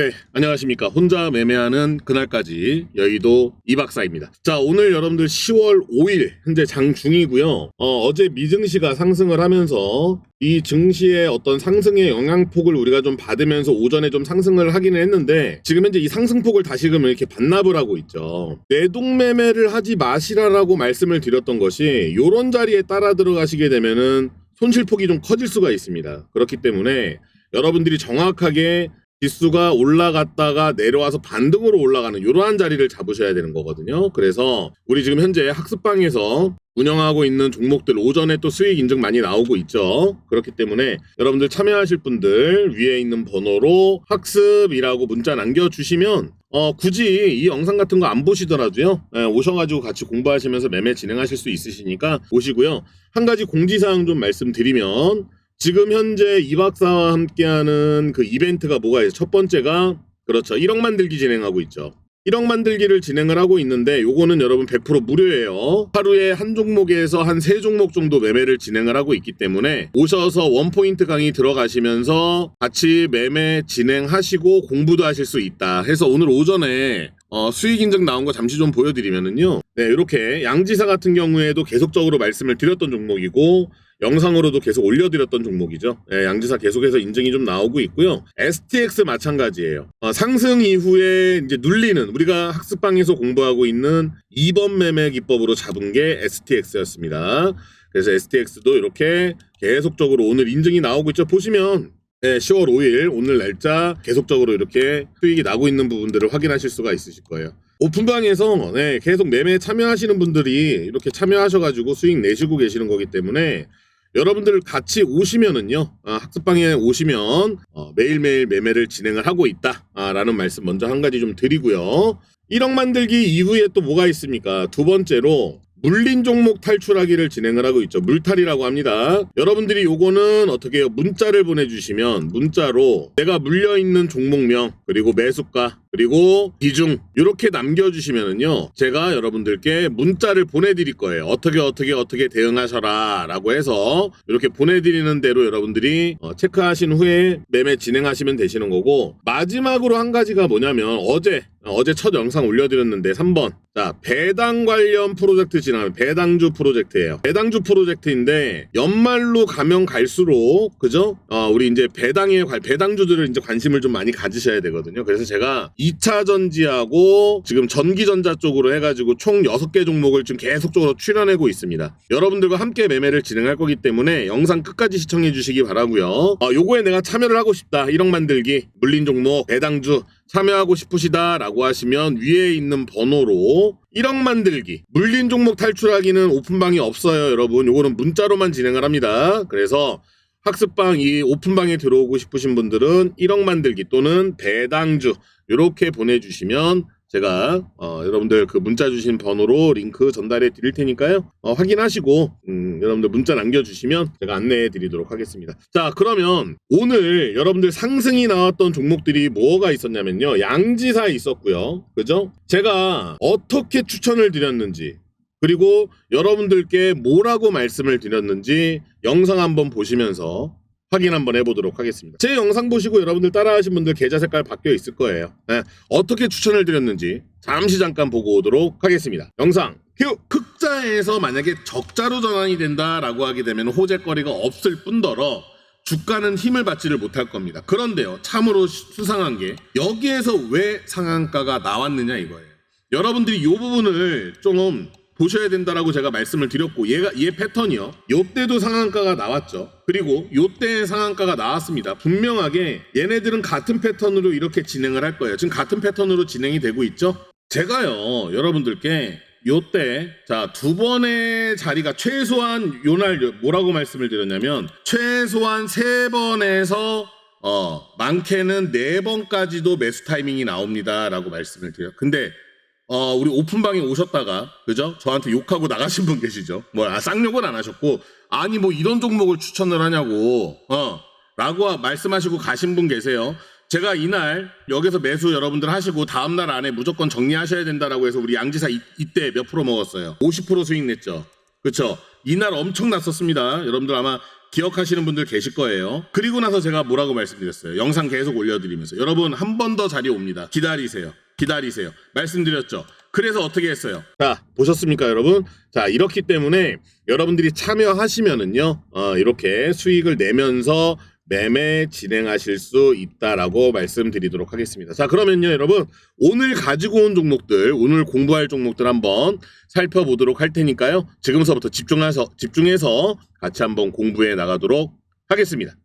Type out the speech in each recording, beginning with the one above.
네, 안녕하십니까. 혼자 매매하는 그날까지 여의도 이박사입니다. 자, 오늘 여러분들 10월 5일 현재 장중이고요. 어, 제 미증시가 상승을 하면서 이 증시의 어떤 상승의 영향폭을 우리가 좀 받으면서 오전에 좀 상승을 하기는 했는데 지금 현재 이 상승폭을 다시금 이렇게 반납을 하고 있죠. 내동매매를 하지 마시라라고 말씀을 드렸던 것이 요런 자리에 따라 들어가시게 되면은 손실폭이 좀 커질 수가 있습니다. 그렇기 때문에 여러분들이 정확하게 지수가 올라갔다가 내려와서 반등으로 올라가는 이러한 자리를 잡으셔야 되는 거거든요. 그래서 우리 지금 현재 학습방에서 운영하고 있는 종목들 오전에 또 수익 인증 많이 나오고 있죠. 그렇기 때문에 여러분들 참여하실 분들 위에 있는 번호로 학습이라고 문자 남겨주시면 어, 굳이 이 영상 같은 거 안 보시더라도요, 예, 오셔가지고 같이 공부하시면서 매매 진행하실 수 있으시니까 오시고요. 한 가지 공지사항 좀 말씀드리면, 지금 현재 이 박사와 함께하는 그 이벤트가 뭐가 있어요? 첫 번째가, 그렇죠. 1억 만들기 진행하고 있죠. 1억 만들기를 진행을 하고 있는데 요거는 여러분 100% 무료예요. 하루에 한 종목에서 한 세 종목 정도 매매를 진행을 하고 있기 때문에 오셔서 원포인트 강의 들어가시면서 같이 매매 진행하시고 공부도 하실 수 있다. 해서 오늘 오전에 어, 수익 인증 나온 거 잠시 좀 보여드리면은요. 네, 이렇게 양지사 같은 경우에도 계속적으로 말씀을 드렸던 종목이고 영상으로도 계속 올려드렸던 종목이죠. 예, 양지사 계속해서 인증이 좀 나오고 있고요. STX 마찬가지예요. 어, 상승 이후에 이제 눌리는 우리가 학습방에서 공부하고 있는 2번 매매 기법으로 잡은 게 STX였습니다. 그래서 STX도 이렇게 계속적으로 오늘 인증이 나오고 있죠. 보시면 네, 10월 5일 오늘 날짜 계속적으로 이렇게 수익이 나고 있는 부분들을 확인하실 수가 있으실 거예요. 오픈방에서 네, 계속 매매 참여하시는 분들이 이렇게 참여하셔가지고 수익 내시고 계시는 거기 때문에 여러분들 같이 오시면은요 아, 학습방에 오시면 어, 매일매일 매매를 진행을 하고 있다라는 말씀 먼저 한 가지 좀 드리고요 1억 만들기 이후에 또 뭐가 있습니까 두 번째로 물린 종목 탈출하기를 진행을 하고 있죠. 물탈이라고 합니다. 여러분들이 요거는 어떻게? 문자를 보내주시면 문자로 내가 물려있는 종목명 그리고 매수가 그리고 비중 이렇게 남겨주시면은요 제가 여러분들께 문자를 보내드릴 거예요. 어떻게 어떻게 어떻게 대응하셔라 라고 해서 이렇게 보내드리는 대로 여러분들이 어, 체크하신 후에 매매 진행하시면 되시는 거고 마지막으로 한 가지가 뭐냐면 어제 어제 첫 영상 올려드렸는데 3번. 자 배당 관련 프로젝트 진행 배당주 프로젝트예요. 배당주 프로젝트인데 연말로 가면 갈수록 그죠? 어, 우리 이제 배당에 관- 배당주들을 이제 관심을 좀 많이 가지셔야 되거든요. 그래서 제가 2차 전지하고 지금 전기전자 쪽으로 해가지고 총 6개 종목을 지금 계속적으로 출연하고 있습니다. 여러분들과 함께 매매를 진행할 거기 때문에 영상 끝까지 시청해 주시기 바라고요. 어, 요거에 내가 참여를 하고 싶다 1억 만들기 물린 종목 배당주 참여하고 싶으시다 라고 하시면 위에 있는 번호로 1억 만들기 물린 종목 탈출하기는 오픈방이 없어요 여러분. 요거는 문자로만 진행을 합니다. 그래서 학습방 이 오픈방에 들어오고 싶으신 분들은 1억 만들기 또는 배당주 이렇게 보내주시면 제가 어, 여러분들 그 문자 주신 번호로 링크 전달해 드릴 테니까요. 어, 확인하시고 음, 여러분들 문자 남겨주시면 제가 안내해 드리도록 하겠습니다. 자 그러면 오늘 여러분들 상승이 나왔던 종목들이 뭐가 있었냐면요. 양지사 있었고요. 그죠? 제가 어떻게 추천을 드렸는지 그리고 여러분들께 뭐라고 말씀을 드렸는지 영상 한번 보시면서 확인 한번 해보도록 하겠습니다. 제 영상 보시고 여러분들 따라하신 분들 계좌 색깔 바뀌어 있을 거예요. 네, 어떻게 추천을 드렸는지 잠시 잠깐 보고 오도록 하겠습니다. 영상 큐! 흑자에서 만약에 적자로 전환이 된다라고 하게 되면 호재거리가 없을 뿐더러 주가는 힘을 받지를 못할 겁니다. 그런데요, 참으로 수상한 게 여기에서 왜 상한가가 나왔느냐 이거예요. 여러분들이 이 부분을 좀 보셔야 된다라고 제가 말씀을 드렸고 얘가 얘 패턴이요. 요때도 상한가가 나왔죠. 그리고 요때 상한가가 나왔습니다. 분명하게 얘네들은 같은 패턴으로 이렇게 진행을 할 거예요. 지금 같은 패턴으로 진행이 되고 있죠. 제가요 여러분들께 요때 자 두 번의 자리가 최소한 요날 뭐라고 말씀을 드렸냐면 최소한 세 번에서 어 많게는 네 번까지도 매수 타이밍이 나옵니다라고 말씀을 드려요. 근데 어, 우리 오픈방에 오셨다가, 그죠? 저한테 욕하고 나가신 분 계시죠? 뭐, 아, 쌍욕은 안 하셨고, 아니, 뭐, 이런 종목을 추천을 하냐고, 어, 라고 말씀하시고 가신 분 계세요. 제가 이날 여기서 매수 여러분들 하시고 다음날 안에 무조건 정리하셔야 된다라고 해서 우리 양지사 이, 이때 몇 프로 먹었어요? 50% 수익 냈죠? 그쵸? 이날 엄청 났었습니다. 여러분들 아마 기억하시는 분들 계실 거예요. 그리고 나서 제가 뭐라고 말씀드렸어요. 영상 계속 올려드리면서 여러분 한 번 더 자리 옵니다. 기다리세요. 기다리세요. 말씀드렸죠. 그래서 어떻게 했어요? 자 보셨습니까, 여러분? 자 이렇기 때문에 여러분들이 참여하시면은요, 어, 이렇게 수익을 내면서 매매 진행하실 수 있다라고 말씀드리도록 하겠습니다. 자, 그러면요, 여러분. 오늘 가지고 온 종목들, 오늘 공부할 종목들 한번 살펴보도록 할 테니까요. 지금서부터 집중해서, 집중해서 같이 한번 공부해 나가도록 하겠습니다.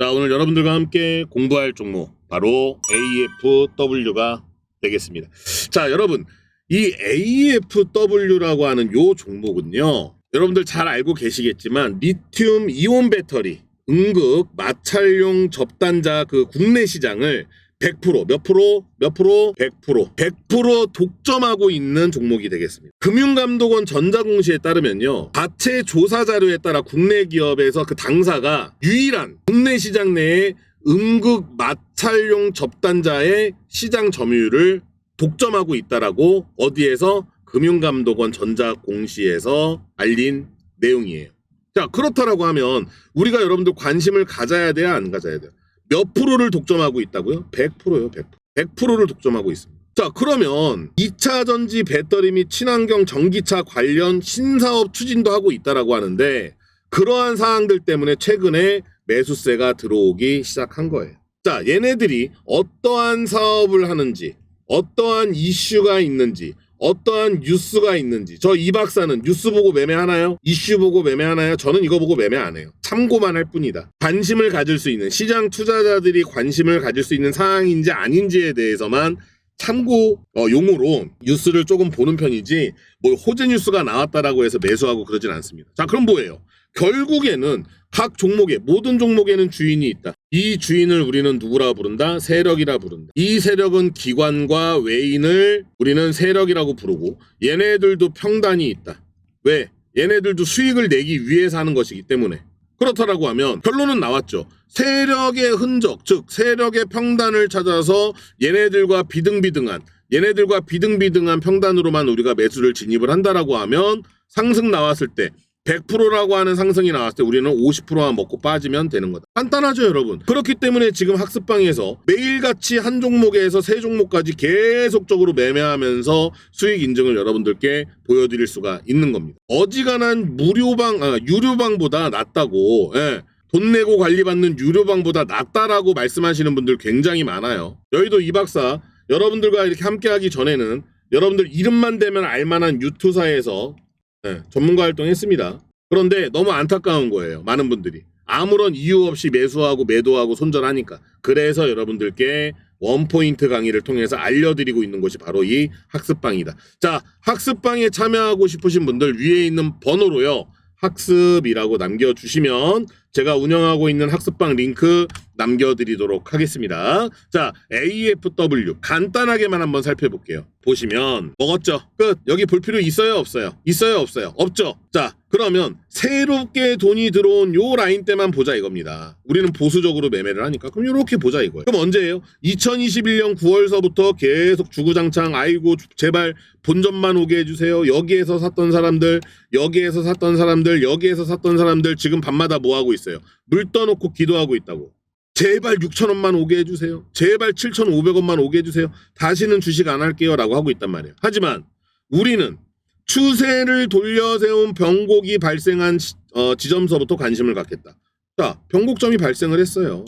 자, 오늘 여러분들과 함께 공부할 종목, 바로 AFW가 되겠습니다. 자, 여러분. 이 AFW라고 하는 요 종목은요. 여러분들 잘 알고 계시겠지만 리튬 이온 배터리 응급 마찰용 접단자 그 국내 시장을 100%몇 프로? 몇 프로? 100% 100% 독점하고 있는 종목이 되겠습니다. 금융감독원 전자공시에 따르면요. 자체 조사 자료에 따라 국내 기업에서 그 당사가 유일한 국내 시장 내에 응급 마찰용 접단자의 시장 점유율을 독점하고 있다라고 어디에서 금융감독원 전자공시에서 알린 내용이에요. 자, 그렇다라고 하면 우리가 여러분들 관심을 가져야 돼야 안 가져야 돼요? 몇 프로를 독점하고 있다고요? 100%요, 100%. 100%를 독점하고 있습니다. 자, 그러면 2차 전지 배터리 및 친환경 전기차 관련 신사업 추진도 하고 있다라고 하는데 그러한 사항들 때문에 최근에 매수세가 들어오기 시작한 거예요. 자, 얘네들이 어떠한 사업을 하는지, 어떠한 이슈가 있는지, 어떠한 뉴스가 있는지 저 이 박사는 뉴스 보고 매매하나요? 이슈 보고 매매하나요? 저는 이거 보고 매매 안 해요. 참고만 할 뿐이다. 관심을 가질 수 있는 시장 투자자들이 관심을 가질 수 있는 사항인지 아닌지에 대해서만 참고 어, 용어로 뉴스를 조금 보는 편이지 뭐 호재 뉴스가 나왔다라고 해서 매수하고 그러진 않습니다. 자 그럼 뭐예요? 결국에는 각 종목에 모든 종목에는 주인이 있다. 이 주인을 우리는 누구라 부른다? 세력이라 부른다. 이 세력은 기관과 외인을 우리는 세력이라고 부르고 얘네들도 평단이 있다. 왜? 얘네들도 수익을 내기 위해서 하는 것이기 때문에. 그렇다라고 하면 결론은 나왔죠. 세력의 흔적, 즉 세력의 평단을 찾아서 얘네들과 비등비등한 얘네들과 비등비등한 평단으로만 우리가 매수를 진입을 한다라고 하면 상승 나왔을 때 100%라고 하는 상승이 나왔을 때 우리는 50%만 먹고 빠지면 되는 거다. 간단하죠, 여러분. 그렇기 때문에 지금 학습방에서 매일같이 한 종목에서 세 종목까지 계속적으로 매매하면서 수익 인증을 여러분들께 보여드릴 수가 있는 겁니다. 어지간한 무료방, 아, 유료방보다 낫다고, 예. 돈 내고 관리받는 유료방보다 낫다라고 말씀하시는 분들 굉장히 많아요. 여의도 이 박사, 여러분들과 이렇게 함께하기 전에는 여러분들 이름만 대면 알만한 유투사에서 네, 전문가 활동했습니다. 그런데 너무 안타까운 거예요. 많은 분들이. 아무런 이유 없이 매수하고 매도하고 손절하니까. 그래서 여러분들께 원포인트 강의를 통해서 알려드리고 있는 것이 바로 이 학습방이다. 자, 학습방에 참여하고 싶으신 분들 위에 있는 번호로요. 학습이라고 남겨주시면 제가 운영하고 있는 학습방 링크 남겨드리도록 하겠습니다. 자, AFW 간단하게만 한번 살펴볼게요. 보시면 먹었죠? 끝. 여기 볼 필요 있어요? 없어요? 있어요? 없어요? 없죠? 자, 그러면 새롭게 돈이 들어온 요 라인 때만 보자 이겁니다. 우리는 보수적으로 매매를 하니까 그럼 이렇게 보자 이거예요. 그럼 언제예요? 2021년 9월서부터 계속 주구장창 아이고 제발 본전만 오게 해주세요. 여기에서 샀던 사람들, 여기에서 샀던 사람들, 여기에서 샀던 사람들 지금 밤마다 뭐 하고 있어요? 물 떠놓고 기도하고 있다고. 제발 6천 원만 오게 해주세요. 제발 7,500원만 오게 해주세요. 다시는 주식 안 할게요 라고 하고 있단 말이에요. 하지만 우리는 추세를 돌려세운 변곡이 발생한 시- 어, 지점서부터 관심을 갖겠다. 자, 변곡점이 발생을 했어요.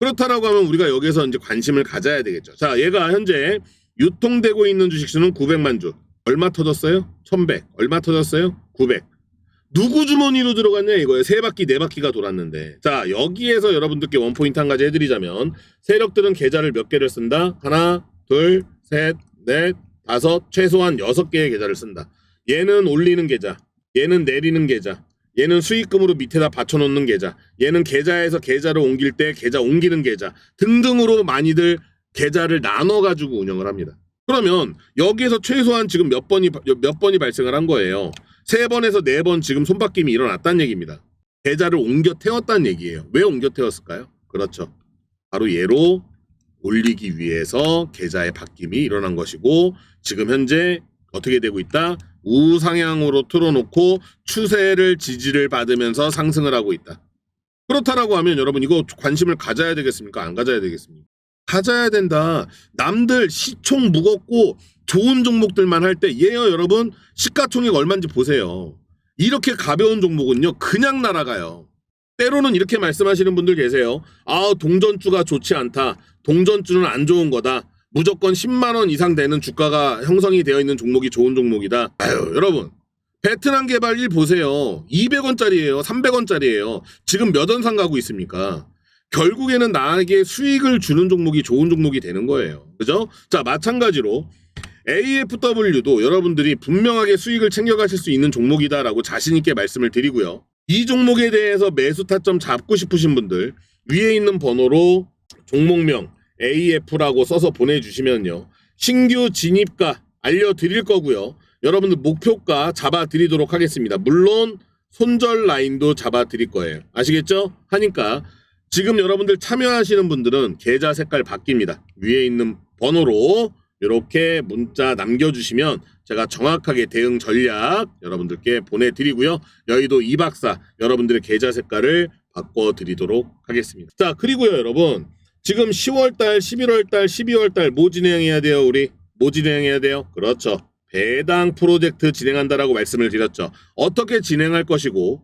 그렇다라고 하면 우리가 여기서 이제 관심을 가져야 되겠죠. 자, 얘가 현재 유통되고 있는 주식수는 900만 주. 얼마 터졌어요? 1100. 얼마 터졌어요? 900. 누구 주머니로 들어갔냐 이거예요. 세 바퀴 네 바퀴가 돌았는데. 자, 여기에서 여러분들께 원 포인트 한 가지 해드리자면 세력들은 계좌를 몇 개를 쓴다? 하나, 둘, 셋, 넷, 다섯, 최소한 여섯 개의 계좌를 쓴다. 얘는 올리는 계좌, 얘는 내리는 계좌, 얘는 수익금으로 밑에다 받쳐놓는 계좌, 얘는 계좌에서 계좌를 옮길 때 계좌 옮기는 계좌 등등으로 많이들 계좌를 나눠 가지고 운영을 합니다. 그러면 여기에서 최소한 지금 몇 번이 몇 번이 발생을 한 거예요. 세 번에서 네 번 지금 손바뀜이 일어났다는 얘기입니다. 계좌를 옮겨 태웠다는 얘기예요. 왜 옮겨 태웠을까요? 그렇죠. 바로 얘로 올리기 위해서 계좌의 바뀜이 일어난 것이고 지금 현재 어떻게 되고 있다? 우상향으로 틀어놓고 추세를 지지를 받으면서 상승을 하고 있다. 그렇다라고 하면 여러분 이거 관심을 가져야 되겠습니까? 안 가져야 되겠습니까? 가져야 된다. 남들 시총 무겁고 좋은 종목들만 할 때 얘요 여러분 시가총액 얼마인지 보세요. 이렇게 가벼운 종목은요 그냥 날아가요. 때로는 이렇게 말씀하시는 분들 계세요. 아 동전주가 좋지 않다. 동전주는 안 좋은 거다. 무조건 10만 원 이상 되는 주가가 형성이 되어 있는 종목이 좋은 종목이다. 아유 여러분 베트남 개발 1 보세요. 200원짜리예요. 300원짜리예요. 지금 몇 원상 가고 있습니까? 결국에는 나에게 수익을 주는 종목이 좋은 종목이 되는 거예요. 그죠? 자, 마찬가지로 AFW도 여러분들이 분명하게 수익을 챙겨가실 수 있는 종목이다라고 자신있게 말씀을 드리고요. 이 종목에 대해서 매수 타점 잡고 싶으신 분들 위에 있는 번호로 종목명 AF라고 써서 보내주시면요. 신규 진입가 알려드릴 거고요. 여러분들 목표가 잡아드리도록 하겠습니다. 물론 손절 라인도 잡아드릴 거예요. 아시겠죠? 하니까 지금 여러분들 참여하시는 분들은 계좌 색깔 바뀝니다. 위에 있는 번호로 이렇게 문자 남겨주시면 제가 정확하게 대응 전략 여러분들께 보내드리고요. 여의도 이박사 여러분들의 계좌 색깔을 바꿔드리도록 하겠습니다. 자 그리고요 여러분 지금 10월달, 11월달, 12월달 뭐 진행해야 돼요 우리? 뭐 진행해야 돼요? 그렇죠. 배당 프로젝트 진행한다라고 말씀을 드렸죠. 어떻게 진행할 것이고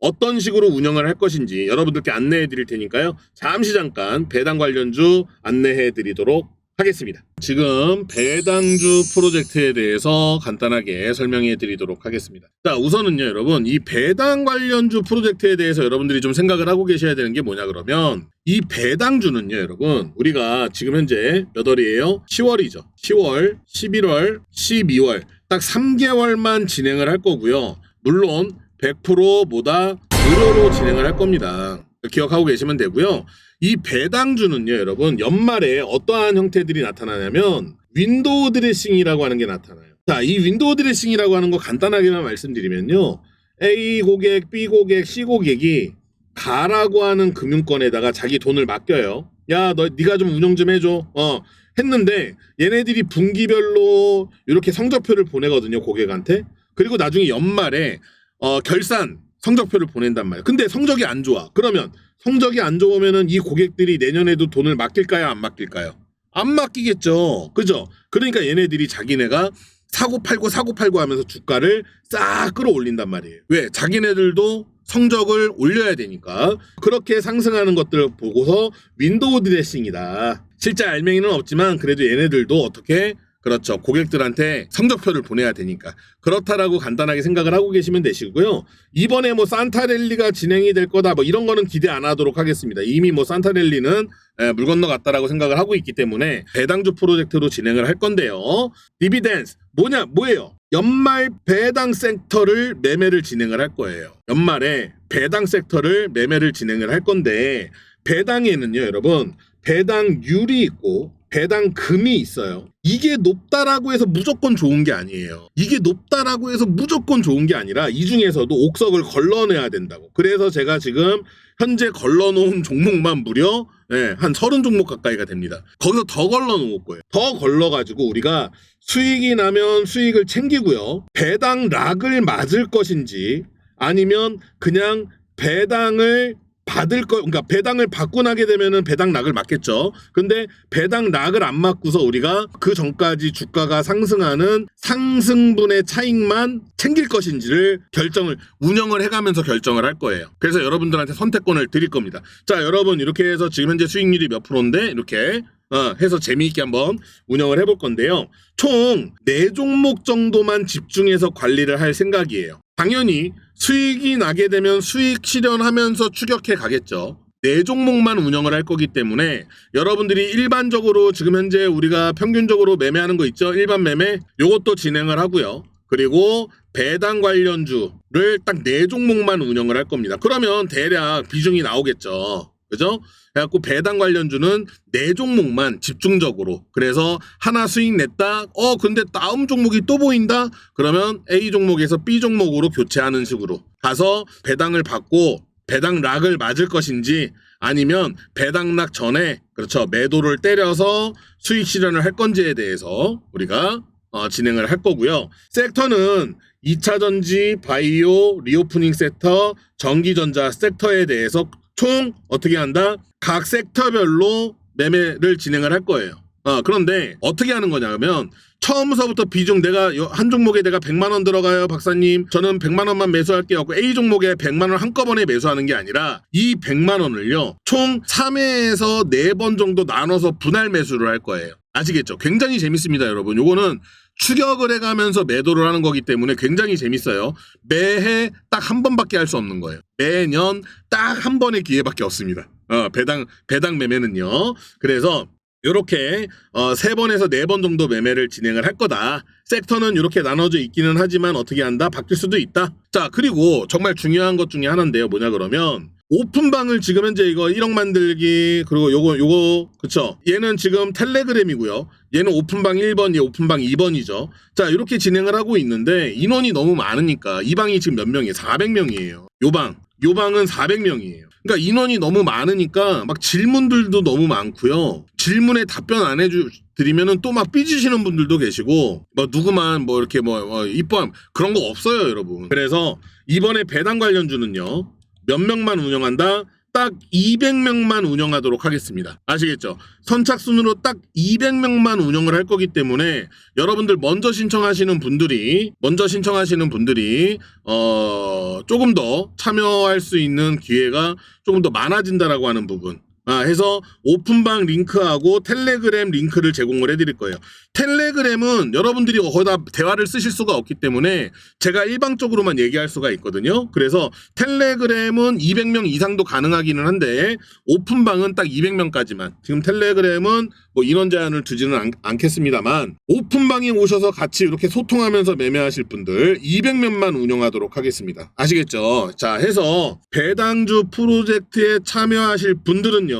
어떤 식으로 운영을 할 것인지 여러분들께 안내해 드릴 테니까요. 잠시 잠깐 배당 관련주 안내해 드리도록 하겠습니다. 지금 배당주 프로젝트에 대해서 간단하게 설명해 드리도록 하겠습니다. 자, 우선은요, 여러분, 이 배당 관련주 프로젝트에 대해서 여러분들이 좀 생각을 하고 계셔야 되는 게 뭐냐 그러면 이 배당주는요, 여러분, 우리가 지금 현재 몇 월이에요? 10월이죠. 10월, 11월, 12월 딱 3개월만 진행을 할 거고요. 물론 100%보다 무료로 진행을 할 겁니다. 기억하고 계시면 되고요. 이 배당주는요, 여러분, 연말에 어떠한 형태들이 나타나냐면 윈도우 드레싱이라고 하는 게 나타나요. 자, 이 윈도우 드레싱이라고 하는 거 간단하게만 말씀드리면요. A 고객, B 고객, C 고객이 가라고 하는 금융권에다가 자기 돈을 맡겨요. 야, 너 네가 좀 운영 좀 해줘. 어, 했는데 얘네들이 분기별로 이렇게 성적표를 보내거든요, 고객한테. 그리고 나중에 연말에 어, 결산 성적표를 보낸단 말이에요. 근데 성적이 안 좋아. 그러면 성적이 안 좋으면은 이 고객들이 내년에도 돈을 맡길까요? 안 맡길까요? 안 맡기겠죠. 그죠? 그러니까 얘네들이 자기네가 사고 팔고 사고 팔고 하면서 주가를 싹 끌어올린단 말이에요. 왜? 자기네들도 성적을 올려야 되니까 그렇게 상승하는 것들을 보고서 윈도우 드레싱이다. 실제 알맹이는 없지만 그래도 얘네들도 어떻게 그렇죠. 고객들한테 성적표를 보내야 되니까. 그렇다라고 간단하게 생각을 하고 계시면 되시고요. 이번에 뭐 산타랠리가 진행이 될 거다 뭐 이런 거는 기대 안 하도록 하겠습니다. 이미 뭐 산타랠리는 에, 물 건너갔다라고 생각을 하고 있기 때문에 배당주 프로젝트로 진행을 할 건데요. 디비덴스 뭐냐 뭐예요? 연말 배당 섹터를 매매를 진행을 할 거예요. 연말에 배당 섹터를 매매를 진행을 할 건데 배당에는요, 여러분 배당률이 있고 배당 금이 있어요. 이게 높다라고 해서 무조건 좋은 게 아니에요. 이게 높다라고 해서 무조건 좋은 게 아니라 이 중에서도 옥석을 걸러내야 된다고. 그래서 제가 지금 현재 걸러놓은 종목만 무려 예, 한 30종목 가까이가 됩니다. 거기서 더 걸러놓을 거예요. 더 걸러가지고 우리가 수익이 나면 수익을 챙기고요. 배당 락을 맞을 것인지 아니면 그냥 배당을 받을 거, 그러니까 배당을 받고 나게 되면은 배당 락을 맞겠죠. 근데 배당 락을 안 맞고서 우리가 그 전까지 주가가 상승하는 상승분의 차익만 챙길 것인지를 결정을 운영을 해가면서 결정을 할 거예요. 그래서 여러분들한테 선택권을 드릴 겁니다. 자, 여러분 이렇게 해서 지금 현재 수익률이 몇 프로인데 이렇게 어, 해서 재미있게 한번 운영을 해볼 건데요. 총네 종목 정도만 집중해서 관리를 할 생각이에요. 당연히 수익이 나게 되면 수익 실현하면서 추격해 가겠죠. 네 종목만 운영을 할 거기 때문에 여러분들이 일반적으로 지금 현재 우리가 평균적으로 매매하는 거 있죠? 일반 매매 요것도 진행을 하고요. 그리고 배당 관련주를 딱 네 종목만 운영을 할 겁니다. 그러면 대략 비중이 나오겠죠. 그죠? 그래갖고 배당 관련주는 네 종목만 집중적으로 그래서 하나 수익 냈다 어 근데 다음 종목이 또 보인다 그러면 A 종목에서 B 종목으로 교체하는 식으로 가서 배당을 받고 배당 락을 맞을 것인지 아니면 배당 락 전에 그렇죠 매도를 때려서 수익 실현을 할 건지에 대해서 우리가 어, 진행을 할 거고요. 섹터는 2차 전지, 바이오, 리오프닝 섹터, 전기전자 섹터에 대해서 총 어떻게 한다? 각 섹터별로 매매를 진행을 할 거예요. 어, 그런데 어떻게 하는 거냐면 처음서부터 비중 내가 요- 한 종목에 내가 100만 원 들어가요, 박사님. 저는 100만 원만 매수할게요. A 종목에 100만 원 한꺼번에 매수하는 게 아니라 이 100만 원을요. 총 3회에서 4번 정도 나눠서 분할 매수를 할 거예요. 아시겠죠? 굉장히 재밌습니다, 여러분. 요거는 추격을 해가면서 매도를 하는 거기 때문에 굉장히 재밌어요. 매해 딱 한 번밖에 할 수 없는 거예요. 매년 딱 한 번의 기회밖에 없습니다. 어, 배당 배당 매매는요. 그래서 요렇게 어, 세 번에서 네번 정도 매매를 진행을 할 거다. 섹터는 이렇게 나눠져 있기는 하지만 어떻게 한다? 바뀔 수도 있다. 자, 그리고 정말 중요한 것 중에 하나인데요. 뭐냐 그러면 오픈방을 지금 현재 이거 1억 만들기 그리고 요거 요거 그쵸? 얘는 지금 텔레그램이고요. 얘는 오픈방 1번 얘 오픈방 2번이죠. 자 이렇게 진행을 하고 있는데 인원이 너무 많으니까 이 방이 지금 몇 명이에요? 400명이에요. 요방. 요방은 400명이에요. 그러니까 인원이 너무 많으니까 막 질문들도 너무 많고요. 질문에 답변 안 해주 드리면은 또 막 삐지시는 분들도 계시고 뭐 누구만 뭐 이렇게 뭐, 뭐 이뻐 그런 거 없어요 여러분. 그래서 이번에 배당 관련주는요 몇 명만 운영한다? 딱 200명만 운영하도록 하겠습니다. 아시겠죠? 선착순으로 딱 200명만 운영을 할 거기 때문에 여러분들 먼저 신청하시는 분들이 먼저 신청하시는 분들이 어 조금 더 참여할 수 있는 기회가 조금 더 많아진다라고 하는 부분. 아, 해서 오픈방 링크하고 텔레그램 링크를 제공을 해드릴 거예요. 텔레그램은 여러분들이 거기다 대화를 쓰실 수가 없기 때문에 제가 일방적으로만 얘기할 수가 있거든요. 그래서 텔레그램은 200명 이상도 가능하기는 한데 오픈방은 딱 200명까지만. 지금 텔레그램은 뭐 인원 제한을 두지는 않, 않겠습니다만 오픈방에 오셔서 같이 이렇게 소통하면서 매매하실 분들 200명만 운영하도록 하겠습니다. 아시겠죠? 자, 해서 배당주 프로젝트에 참여하실 분들은요.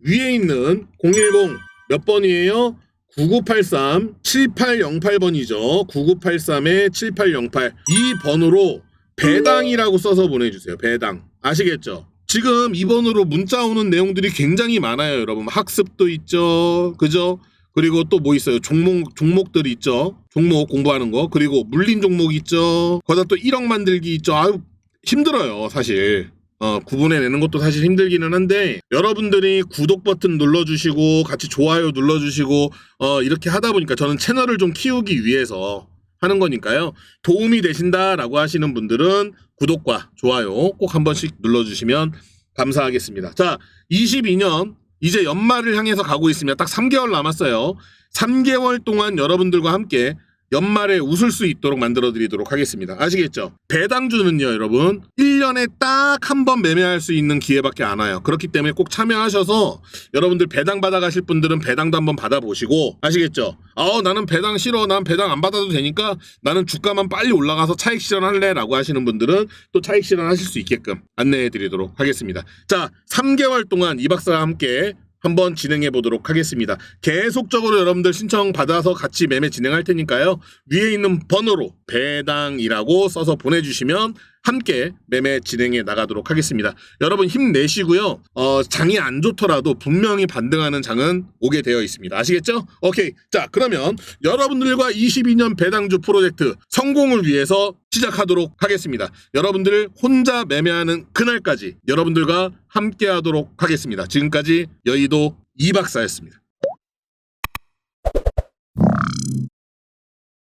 위에 있는 010 몇 번이에요? 9983 7808번이죠. 9983에 7808 이 번호로 배당이라고 써서 보내주세요. 배당 아시겠죠? 지금 이 번호로 문자 오는 내용들이 굉장히 많아요, 여러분. 학습도 있죠, 그죠? 그리고 또 뭐 있어요? 종목 종목들이 있죠. 종목 공부하는 거 그리고 물린 종목 있죠. 거기다 또 1억 만들기 있죠. 아유 힘들어요, 사실. 어, 구분해 내는 것도 사실 힘들기는 한데 여러분들이 구독 버튼 눌러주시고 같이 좋아요 눌러주시고 어, 이렇게 하다 보니까 저는 채널을 좀 키우기 위해서 하는 거니까요. 도움이 되신다라고 하시는 분들은 구독과 좋아요 꼭 한 번씩 눌러주시면 감사하겠습니다. 자 22년 이제 연말을 향해서 가고 있습니다. 딱 3개월 남았어요. 3개월 동안 여러분들과 함께 연말에 웃을 수 있도록 만들어 드리도록 하겠습니다. 아시겠죠? 배당주는요, 여러분. 1년에 딱 한 번 매매할 수 있는 기회밖에 안 와요. 그렇기 때문에 꼭 참여하셔서 여러분들 배당 받아 가실 분들은 배당도 한번 받아 보시고 아시겠죠? 아, 나는 배당 싫어. 난 배당 안 받아도 되니까 나는 주가만 빨리 올라가서 차익 실현할래라고 하시는 분들은 또 차익 실현하실 수 있게끔 안내해 드리도록 하겠습니다. 자, 3개월 동안 이 박사와 함께 한번 진행해 보도록 하겠습니다. 계속적으로 여러분들 신청 받아서 같이 매매 진행할 테니까요. 위에 있는 번호로 배당이라고 써서 보내주시면 함께 매매 진행해 나가도록 하겠습니다. 여러분 힘내시고요. 어, 장이 안 좋더라도 분명히 반등하는 장은 오게 되어 있습니다. 아시겠죠? 오케이. 자, 그러면 여러분들과 22년 배당주 프로젝트 성공을 위해서 시작하도록 하겠습니다. 여러분들 혼자 매매하는 그날까지 여러분들과 함께 하도록 하겠습니다. 지금까지 여의도 이박사였습니다.